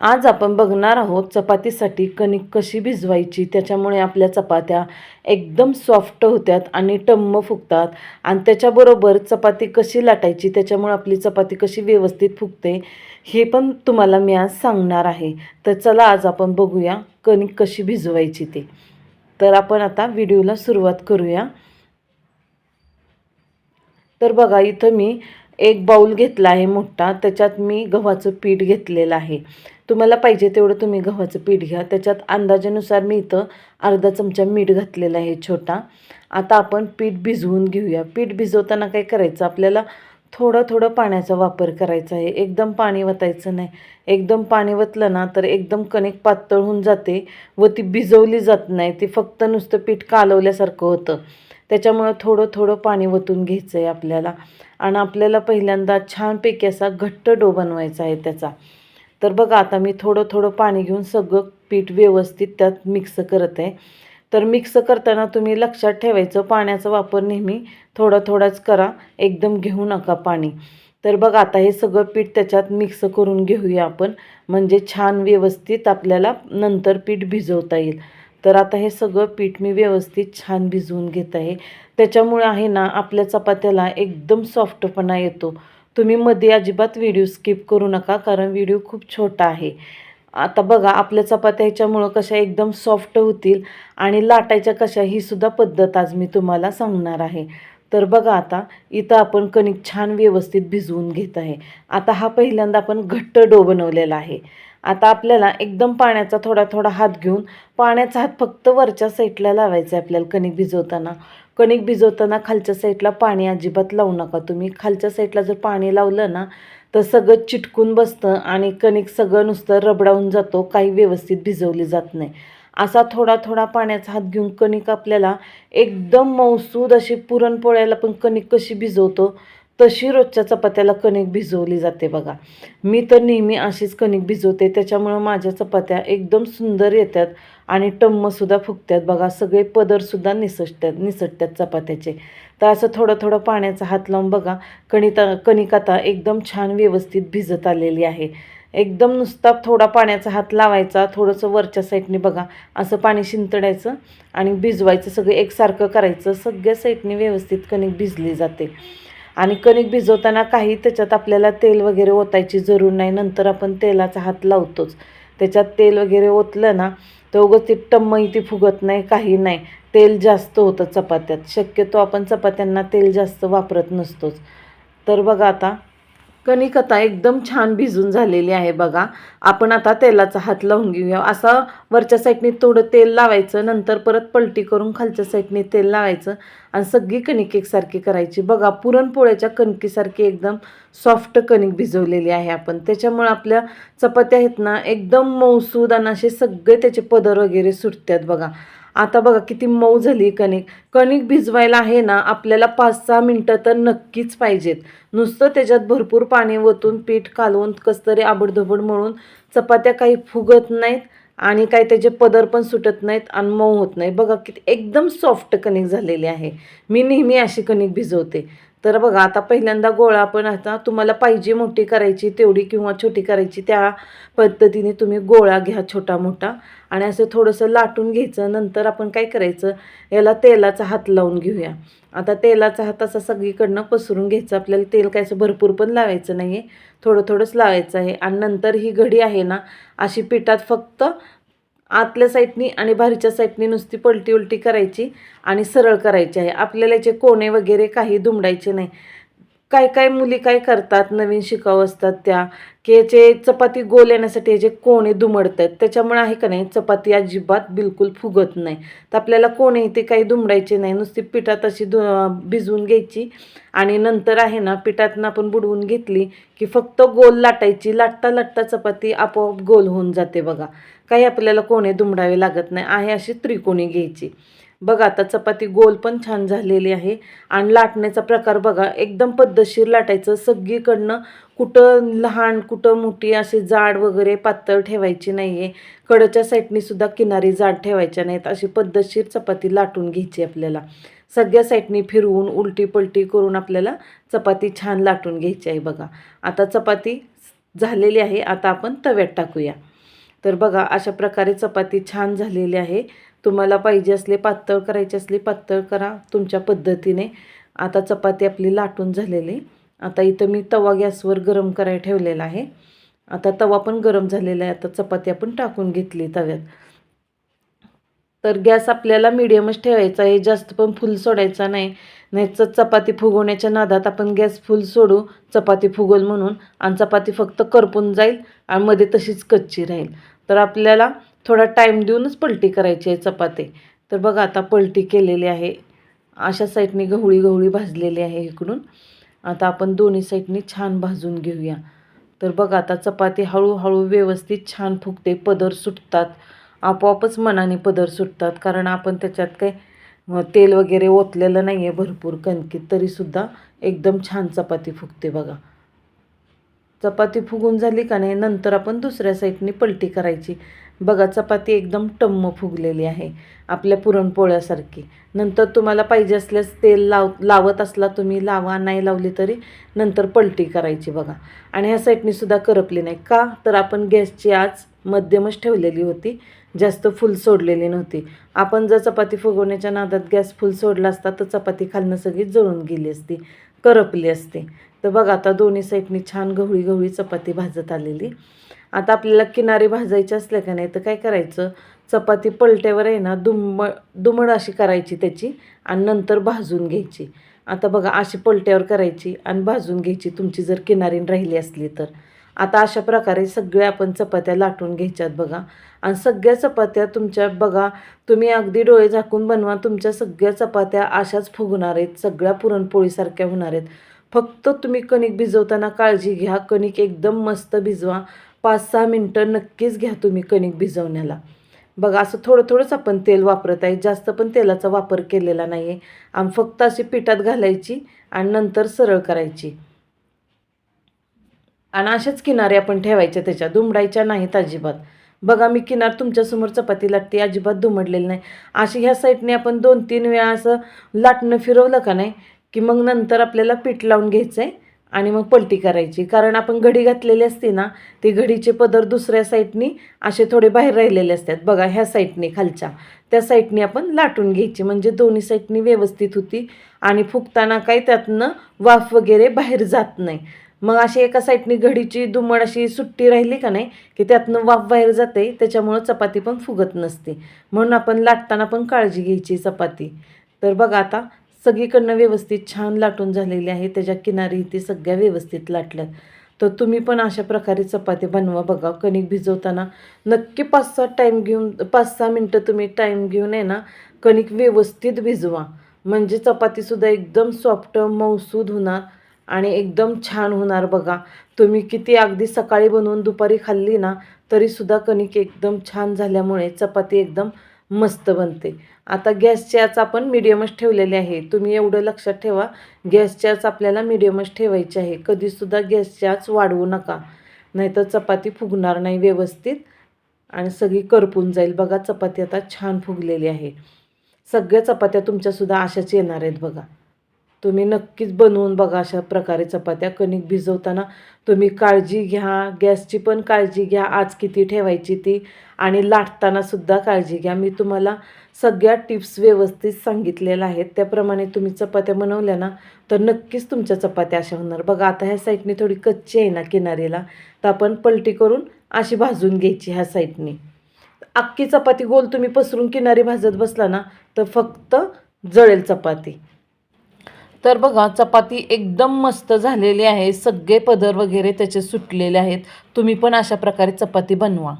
आज आपण बघणार आहोत चपातीसाठी कणिक कशी भिजवायची त्याच्यामुळे आपल्या चपात्या एकदम सॉफ्ट होत्यात आणि टम्म फुगतात. आणि त्याच्याबरोबर चपाती कशी लाटायची त्याच्यामुळे आपली चपाती कशी व्यवस्थित फुगते हे पण तुम्हाला मी आज सांगणार आहे. तर चला आज आपण बघूया कणिक कशी भिजवायची ते. तर आपण आता व्हिडिओला सुरुवात करूया. तर बघा इथं मी एक बाऊल घेतला आहे मोठा त्याच्यात मी गव्हाचं पीठ घेतलेलं आहे. तुम्हाला पाहिजे तेवढं तुम्ही गव्हाचं पीठ घ्या. त्याच्यात अंदाजानुसार मी इथं अर्धा चमचा मीठ घातलेला आहे छोटा. आता आपण पीठ भिजवून घेऊया. पीठ भिजवताना काय करायचं? आपल्याला थोडं थोडं पाण्याचा वापर करायचा आहे. एकदम पाणी वतायचं नाही. एकदम पाणी वतलं ना तर एकदम कणिक पातळ होऊन जाते व ती भिजवली जात नाही. ती फक्त नुसतं पीठ कालवल्यासारखं होतं. त्याच्यामुळं थोडं थोडं पाणी वतून घ्यायचं आहे आपल्याला. आणि आपल्याला पहिल्यांदा छानपैकी असा घट्ट डो बनवायचा आहे त्याचा. तर बघा आता मी थोडं थोडं पाणी घेऊन सगळं पीठ व्यवस्थित त्यात मिक्स करत आहे. तर मिक्स करताना तुम्ही लक्षात ठेवायचं पाण्याचा वापर नेहमी थोडा थोडाच करा. एकदम घेऊ नका पाणी. तर बघा आता हे सगळं पीठ त्याच्यात मिक्स करून घेऊया आपण. म्हणजे छान व्यवस्थित आपल्याला नंतर पीठ भिजवता येईल. तर आता हे सगळं पीठ मी व्यवस्थित छान भिजवून घेत आहे. त्याच्यामुळे आहे ना आपल्या चपात्याला एकदम सॉफ्टपणा येतो. तुम्ही मध्ये अजिबात व्हिडिओ स्किप करू नका कारण व्हिडिओ खूप छोटा आहे. आता बघा आपल्या चपात्या ह्याच्यामुळं कशा एकदम सॉफ्ट होतील आणि लाटायच्या कशा ही सुद्धा पद्धत आज मी तुम्हाला सांगणार आहे. तर बघा आता इथं आपण कणिक छान व्यवस्थित भिजवून घेत आहे. आता हा पहिल्यांदा आपण घट्ट डो बनवलेला आहे. आता आपल्याला एकदम पाण्याचा थोडा थोडा हात घेऊन पाण्याचा हात फक्त वरच्या साईडला लावायचा आहे आपल्याला कणिक भिजवताना. कणिक भिजवताना खालच्या साईडला पाणी अजिबात लावू नका. तुम्ही खालच्या साईडला जर पाणी लावलं ना तर सगळं चिटकून बसतं आणि कणिक सगळं नुसतं रबडावून जातो काही व्यवस्थित भिजवली जात नाही. असा थोडा थोडा पाण्याचा हात घेऊन कणिक आपल्याला एकदम मौसूद अशी पुरणपोळ्याला पण कणिक कशी भिजवतो तशी रोजच्या चपात्याला कणिक भिजवली जाते बघा. मी तर नेहमी अशीच कणिक भिजवते त्याच्यामुळं माझ्या चपात्या एकदम सुंदर येतात आणि टम्मसुद्धा फुगतात बघा. सगळे पदरसुद्धा निसटतात निसटतात चपात्याचे. तर असं थोडं थोडं पाण्याचा हात लावून बघा कणिता कणिक आता एकदम छान व्यवस्थित भिजत आलेली आहे. एकदम नुसता थोडा पाण्याचा हात लावायचा थोडंसं वरच्या साईडने बघा असं पाणी शिंतडायचं आणि भिजवायचं सगळं एकसारखं करायचं. सगळ्या साईडने व्यवस्थित कणिक भिजली जाते. आणि कणिक भिजवताना काही त्याच्यात आपल्याला तेल वगैरे ओतायची जरूर नाही. नंतर आपण तेलाचा हात लावतोच. त्याच्यात तेल वगैरे ओतलं ना तर उगं ती टम्मई ती फुगत नाही काही नाही. तेल जास्त होतं चपात्यात. शक्यतो आपण चपात्यांना तेल जास्त वापरत नसतोच. तर बघा आता कणिक आता एकदम छान भिजून झालेली आहे बघा. आपण आता तेलाचा हात लावून घेऊया. असा वरच्या साईडने थोडं तेल लावायचं नंतर परत पलटी करून खालच्या साईडने तेल लावायचं आणि सगळी कणिक एकसारखी करायची. बघा पुरणपोळ्याच्या कणकीसारखी एकदम सॉफ्ट कणिक भिजवलेली आहे आपण. त्याच्यामुळे आपल्या चपात्या आहेत ना एकदम मऊसूद आणि असे सगळे त्याचे पदर वगैरे सुटतात बघा. आता बघा किती मऊ झाली कणिक. कणिक भिजवायला आहे ना आपल्याला पाच सहा मिनटं तर नक्कीच पाहिजेत. नुसतं त्याच्यात भरपूर पाणी ओतून पीठ कालवून कसतरी आबडधबड आबडधोबड चपात्या काही फुगत नाहीत आणि काही त्याचे पदर पण सुटत नाहीत आणि मऊ होत नाही. बघा किती एकदम सॉफ्ट कणिक झालेली आहे. मी नेहमी अशी कणिक भिजवते. तर बघा आता पहिल्यांदा गोळा पण आता तुम्हाला पाहिजे मोठी करायची तेवढी किंवा छोटी करायची त्या पद्धतीने तुम्ही गोळा घ्या छोटा मोठा. आणि असं थोडंसं लाटून घ्यायचं नंतर आपण काय करायचं याला तेलाचा हात लावून घेऊया. आता तेलाचा हात असा सगळीकडनं पसरून घ्यायचं आपल्याला तेल काय असं भरपूर पण लावायचं नाही आहे थोडं थोडंच लावायचं आहे. आणि नंतर ही घडी आहे ना अशी पिठात फक्त आतल्या साईडनी आणि बाहेरच्या साईडनी नुसती पलटी उलटी करायची आणि सरळ करायची आहे. आपल्याला याचे कोणे वगैरे काही दुमडायचे नाही. काय काय मुली काय करतात नवीन शिकाऊ असतात त्या की याचे चपाती गोल येण्यासाठी याचे कोणे दुमडत आहेत त्याच्यामुळे आहे का नाही चपाती अजिबात बिलकुल फुगत नाही. तर आपल्याला कोणे ते काही दुमडायचे नाही नुसती पिठात अशी दु भिजवून घ्यायची आणि नंतर आहे ना पिठातनं आपण बुडवून घेतली की फक्त गोल लाटायची लाटता लाटता चपाती आपोआप गोल होऊन जाते बघा. काही आपल्याला कोणे दुमडावे लागत नाही आहे अशी त्रिकोणी घ्यायची. बघा आता चपाती गोल पण छान झालेली आहे. आणि लाटण्याचा प्रकार बघा एकदम पद्धतशीर लाटायचं. सगळीकडनं कुठं लहान कुठं मोठी अशी जाड वगैरे पातळ ठेवायची नाही आहे कडच्या साईडनीसुद्धा किनारी जाड ठेवायच्या नाहीत. अशी पद्धतशीर चपाती लाटून घ्यायची आपल्याला. सगळ्या साईडनी फिरवून उलटी पलटी करून आपल्याला चपाती छान लाटून घ्यायची आहे बघा. आता चपाती झालेली आहे. आता आपण तव्यात टाकूया. तर बघा अशा प्रकारे चपाती छान झालेली आहे. तुम्हाला पाहिजे असले पातळ करायचे असले पातळ करा तुमच्या पद्धतीने. आता चपाती आपली लाटून झालेली. आता इथं मी तवा गॅसवर गरम करायला ठेवलेला आहे. आता तवा पण गरम झालेला आहे. आता चपाती आपण टाकून घेतली तव्यात. तर गॅस आपल्याला मिडियमच ठेवायचा आहे. जास्त पण फुल सोडायचा नाही. नाहीतर चपाती फुगवण्याच्या नादात आपण गॅस फुल सोडू चपाती फुगल म्हणून. आणि चपाती फक्त करपून जाईल आणि मध्ये तशीच कच्ची राहील. तर आपल्याला थोडा टाईम देऊनच पलटी करायची आहे चपाती. तर बघा आता पलटी केलेली आहे. अशा साईडनी गवळी गवळी भाजलेली आहे इकडून. आता आपण दोन्ही साईडनी छान भाजून घेऊया. तर बघा आता चपाती हळूहळू व्यवस्थित छान फुगते. पदर सुटतात. आपोआपच मनाने पदर सुटतात कारण आपण त्याच्यात काही तेल वगैरे ओतलेलं नाही आहे भरपूर कणकीत तरीसुद्धा एकदम छान चपाती फुगते बघा. चपाती फुगून झाली का नाही नंतर आपण दुसऱ्या साईडने पलटी करायची. बघा चपाती एकदम टम्म फुगलेली आहे आपल्या पुरणपोळ्यासारखी. नंतर तुम्हाला पाहिजे असल्यास तेल लाव लावत असला तुम्ही लावा नाही लावली तरी नंतर पलटी करायची बघा. आणि ह्या साईडनी सुद्धा करपली नाही. का? तर आपण गॅसची आज मध्यमच ठेवलेली होती. जास्त फुल सोडलेली नव्हती. आपण जर चपाती फुगवण्याच्या नादात गॅस फुल सोडला असता तर चपाती खालनं सगळी जळून गेली असती करपली असते. तर बघा आता दोन्ही साईडनी छान गवळी गवळी चपाती भाजत आलेली. आता आपल्याला किनारी भाजायची असल्या का नाही तर काय करायचं? चपाती पलट्यावर आहे ना दुम्म दुमड अशी करायची त्याची आणि नंतर भाजून घ्यायची. आता बघा अशी पलट्यावर करायची आणि भाजून घ्यायची तुमची जर किनारीन राहिली असली तर. आता अशा प्रकारे सगळ्या आपण चपात्या लाटून घ्यायच्यात बघा. आणि सगळ्या चपात्या तुमच्या बघा तुम्ही अगदी डोळे झाकून बनवा तुमच्या सगळ्या चपात्या अशाच फुगणार आहेत सगळ्या पुरणपोळीसारख्या होणार आहेत. फक्त तुम्ही कणिक भिजवताना काळजी घ्या कणिक एकदम मस्त भिजवा. पाच सहा मिनटं नक्कीच घ्या तुम्ही कणिक भिजवण्याला. बघा असं थोडं थोडंच आपण तेल वापरत आहे जास्त पण तेलाचा वापर केलेला नाही आहे आणि फक्त अशी पिठात घालायची आणि नंतर सरळ करायची. आणि अशाच किनारे आपण ठेवायच्या त्याच्या दुमडायच्या नाहीत अजिबात. बघा मी किनार तुमच्यासमोर चपाती लाटते अजिबात दुमडलेली नाही. अशी ह्या साईडने आपण दोन तीन वेळा असं लाटणं फिरवलं का नाही की मग नंतर आपल्याला पीठ लावून घ्यायचं आहे आणि मग पलटी करायची. कारण आपण घडी घातलेली असते ना ते घडीचे पदर दुसऱ्या साईडनी असे थोडे बाहेर राहिलेले असतात. बघा ह्या साईडने खालच्या त्या साईडने आपण लाटून घ्यायची. म्हणजे दोन्ही साईडनी व्यवस्थित होती आणि फुगताना काही त्यातनं वाफ वगैरे बाहेर जात नाही. मग अशी एका साईडनी घडीची दुमड अशी सुट्टी राहिली का नाही की त्यातनं वाफ बाहेर जाते त्याच्यामुळं चपाती पण फुगत नसते. म्हणून आपण लाटताना पण काळजी घ्यायची चपाती. तर बघा आता सगळीकडनं व्यवस्थित छान लाटून झालेली आहे त्याच्या किनारी ती सगळ्या व्यवस्थित लाटल्यात. तर तुम्ही पण अशा प्रकारे चपाती बनवा बघा. कणिक भिजवताना नक्की पाच सहा टाईम घेऊन पाच सहा मिनटं तुम्ही टाईम घेऊन आहे ना कणिक व्यवस्थित भिजवा. म्हणजे चपातीसुद्धा एकदम सॉफ्ट मऊसूद होणार. आणि एकदम छान होणार बघा. तुम्ही किती अगदी सकाळी बनवून दुपारी खाल्ली ना तरीसुद्धा कणिक एकदम छान झाल्यामुळे चपाती एकदम मस्त बनते. आता गॅसची आच आपण मिडियमच ठेवलेली आहे. तुम्ही एवढं लक्षात ठेवा गॅसची आच आपल्याला मिडियमच ठेवायची आहे. कधीसुद्धा गॅसची आच वाढवू नका. नाहीतर चपाती फुगणार नाही व्यवस्थित आणि सगळी करपून जाईल. बघा चपाती आता छान फुगलेली आहे. सगळ्या चपात्या तुमच्यासुद्धा अशाच येणार आहेत बघा. तुम्ही नक्कीच बनवून बघा अशा प्रकारे चपात्या. कणिक भिजवताना तुम्ही काळजी घ्या गॅसची पण काळजी घ्या आज किती ठेवायची ती. आणि लाटतानासुद्धा काळजी घ्या. मी तुम्हाला सगळ्या टिप्स व्यवस्थित सांगितलेल्या आहेत. त्याप्रमाणे तुम्ही चपात्या बनवल्या ना तर नक्कीच तुमच्या चपात्या अशा होणार. बघा आता ह्या साईडने थोडी कच्ची आहे ना किनारीला तर आपण पलटी करून अशी भाजून घ्यायची ह्या साईडने. अख्खी चपाती गोल तुम्ही पसरून किनारी भाजत बसला ना तर फक्त जळेल चपाती. तर बघा चपाती एकदम मस्त झालेली आहे. सगळे पदर वगैरे त्याचे सुटलेले आहेत. तुम्ही पण अशा प्रकारे चपाती बनवा.